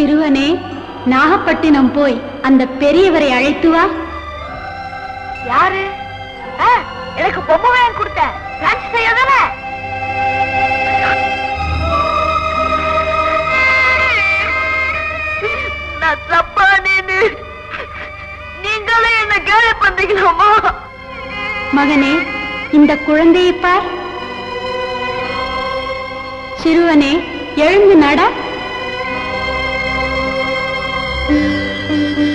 சிறுவனே நாகப்பட்டினம் போய் அந்த பெரியவரை அழைத்து வா. யாரு? எனக்கு பொம்மை கொடுத்த. நீங்களே என்ன பண்றீங்களாமா மகனே இந்த குழந்தையை பார். சிறுவனே எழுந்து நட. Thank you.